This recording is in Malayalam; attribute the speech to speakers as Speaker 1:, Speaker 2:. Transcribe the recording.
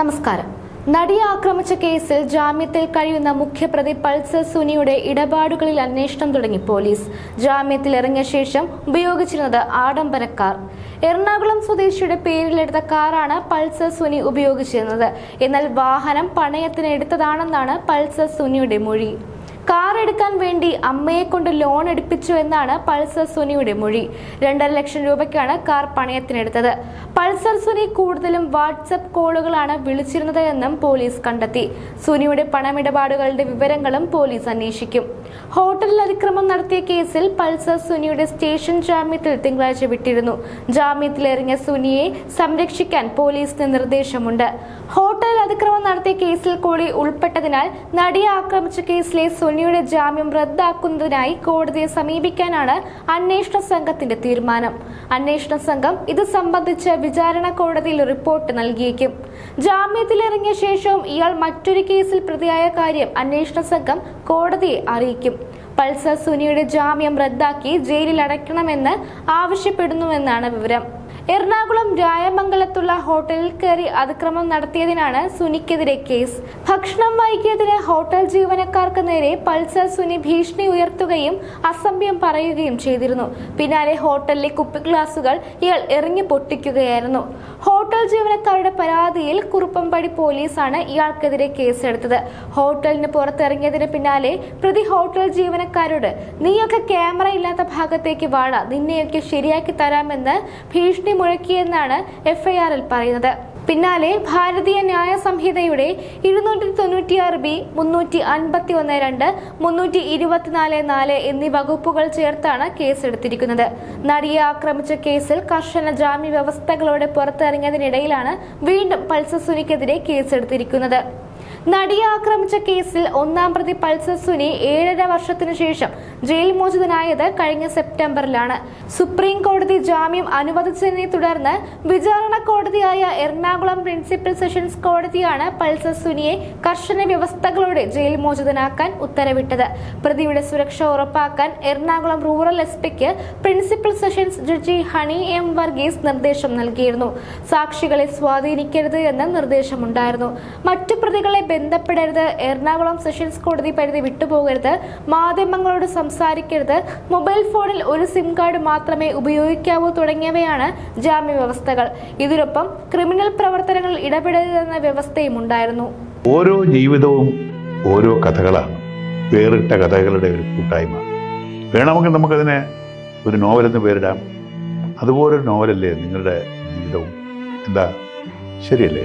Speaker 1: നമസ്കാരം. നടിയെ ആക്രമിച്ച കേസിൽ ജാമ്യത്തിൽ കഴിയുന്ന മുഖ്യപ്രതി പൾസർ സുനിയുടെ ഇടപാടുകളിൽ അന്വേഷണം തുടങ്ങി പോലീസ്. ജാമ്യത്തിൽ ഇറങ്ങിയ ശേഷം ഉപയോഗിച്ചിരുന്നത് ആഡംബര കാർ എറണാകുളം സ്വദേശിയുടെ പേരിലെടുത്ത കാറാണ് പൾസർ സുനി ഉപയോഗിച്ചിരുന്നത്. എന്നാൽ വാഹനം പണയത്തിന് എടുത്തതാണെന്നാണ് പൾസർ സുനിയുടെ മൊഴി. കാർ എടുക്കാൻ വേണ്ടി അമ്മയെ കൊണ്ട് ലോൺ എടുപ്പിച്ചു എന്നാണ് പൾസർ സുനിയുടെ മൊഴി. രണ്ടര ലക്ഷം രൂപയ്ക്കാണ് കാർ പണയത്തിനെടുത്തത്. പൾസർ സുനി കൂടുതലും വാട്സപ്പ് കോളുകളാണ് വിളിച്ചിരുന്നത് എന്നും പോലീസ് കണ്ടെത്തി. സുനിയുടെ പണമിടപാടുകളുടെ വിവരങ്ങളും പോലീസ് അന്വേഷിക്കും. ഹോട്ടലിൽ അതിക്രമം നടത്തിയ കേസിൽ പൾസർ സുനിയുടെ സ്റ്റേഷൻ ജാമ്യത്തിൽ തിങ്കളാഴ്ച വിട്ടിരുന്നു. ജാമ്യത്തിലിറങ്ങിയ സുനിയെ സംരക്ഷിക്കാൻ പോലീസിന് നിർദ്ദേശമുണ്ട്. ഹോട്ടലിൽ അതിക്രമം നടത്തിയ കേസിൽ കൂടി ഉൾപ്പെട്ടതിനാൽ നടിയെ ആക്രമിച്ച കേസിലെ സുനിയുടെ ജാമ്യം റദ്ദാക്കുന്നതിനായി കോടതിയെ സമീപിക്കാനാണ് അന്വേഷണ സംഘത്തിന്റെ തീരുമാനം. അന്വേഷണ സംഘം ഇത് സംബന്ധിച്ച് വിചാരണ കോടതിയിൽ റിപ്പോർട്ട് നൽകിയേക്കും. ജാമ്യത്തിലിറങ്ങിയ ശേഷവും ഇയാൾ മറ്റൊരു കേസിൽ പ്രതിയായ കാര്യം അന്വേഷണ സംഘം കോടതിയെ അറിയിക്കും. പൾസർ സുനിയുടെ ജാമ്യം റദ്ദാക്കി ജയിലിൽ അടയ്ക്കണമെന്ന് ആവശ്യപ്പെടുന്നുവെന്നാണ് വിവരം. എറണാകുളം രായമംഗലത്തുള്ള ഹോട്ടലിൽ കയറി അതിക്രമം നടത്തിയതിനാണ് സുനിക്കെതിരെ കേസ്. ഭക്ഷണം വൈകിയതിന് ഹോട്ടൽ ജീവനക്കാർക്ക് നേരെ പൾസർ സുനി ഭീഷണി ഉയർത്തുകയും അസഭ്യം പറയുകയും ചെയ്തിരുന്നു. പിന്നാലെ ഹോട്ടലിലെ കുപ്പി ഗ്ലാസുകൾ ഇയാൾ എറിഞ്ഞു പൊട്ടിക്കുകയായിരുന്നു. ഹോട്ടൽ ജീവനക്കാരുടെ പരാതിയിൽ കുറുപ്പംപടി പോലീസാണ് ഇയാൾക്കെതിരെ കേസെടുത്തത്. ഹോട്ടലിന് പുറത്തിറങ്ങിയതിന് പിന്നാലെ പ്രതി ഹോട്ടൽ ജീവനക്കാരോട് നീയൊക്കെ ക്യാമറ ഇല്ലാത്ത ഭാഗത്തേക്ക് വാഴ നിന്നെയൊക്കെ ശരിയാക്കി തരാമെന്ന് ഭീഷണി മുഴക്കിയെന്നാണ് എഫ്ഐആറിൽ പറയുന്നത്. പിന്നാലെ ഭാരതീയ ന്യായ സംഹിതയുടെ ഇരുന്നൂറ്റി തൊണ്ണൂറ്റിയാറ് ബി മുന്നൂറ്റി അൻപത്തി ഒന്ന് രണ്ട് മുന്നൂറ്റി ഇരുപത്തിനാല് നാല് എന്നീ വകുപ്പുകൾ ചേർത്താണ് കേസെടുത്തിരിക്കുന്നത്. നടിയെ ആക്രമിച്ച കേസിൽ കർശന ജാമ്യ വ്യവസ്ഥകളോടെ പുറത്തിറങ്ങിയതിനിടയിലാണ് വീണ്ടും പൾസസുനിക്കെതിരെ കേസെടുത്തിരിക്കുന്നത്. നടിയെ ആക്രമിച്ച കേസിൽ ഒന്നാം പ്രതി പൾസർ സുനി ഏഴര വർഷത്തിനു ശേഷം ജയിൽ മോചിതനായത് കഴിഞ്ഞ സെപ്റ്റംബറിലാണ്. സുപ്രീം കോടതി ജാമ്യം അനുവദിച്ചതിനെ തുടർന്ന് വിചാരണ കോടതിയായ എറണാകുളം പ്രിൻസിപ്പൽ സെഷൻസ് കോടതിയാണ് പൾസർ സുനിയെ കർശന വ്യവസ്ഥകളോടെ ജയിൽ മോചിതനാക്കാൻ ഉത്തരവിട്ടത്. പ്രതിയുടെ സുരക്ഷ ഉറപ്പാക്കാൻ എറണാകുളം റൂറൽ എസ് പിക്ക് principal sessions judge Honey M Varghese നിർദ്ദേശം നൽകിയിരുന്നു. സാക്ഷികളെ സ്വാധീനിക്കരുത് എന്ന് നിർദ്ദേശമുണ്ടായിരുന്നു. മറ്റു പ്രതികളെ ബന്ധപ്പെടരുത്. എറണാകുളം സെഷൻസ് കോടതി പരിധി വിട്ടുപോകരുത്. മാധ്യമങ്ങളോട് സംസാരിക്കരുത്. മൊബൈൽ ഫോണിൽ ഒരു സിം കാർഡ് മാത്രമേ ഉപയോഗിക്കാവൂ തുടങ്ങിയവയാണ് ജാമ്യ വ്യവസ്ഥകൾ ഇതിനൊപ്പം ക്രിമിനൽ പ്രവർത്തനങ്ങളിൽ ഇടപെടരുതെന്ന വ്യവസ്ഥയും ഉണ്ടായിരുന്നു.
Speaker 2: ഓരോ ജീവിതവും ഓരോ കഥകളാണ്. വേറിട്ട കഥകളുടെ ഒരു കൂട്ടായ്മ. വേണമെങ്കിൽ നമുക്കതിനെ ഒരു നോവലെന്ന് പേരിടാം. അതുപോലൊരു നോവലല്ലേ നിങ്ങളുടെ ജീവിതവും? എന്താ? ശരിയല്ലേ?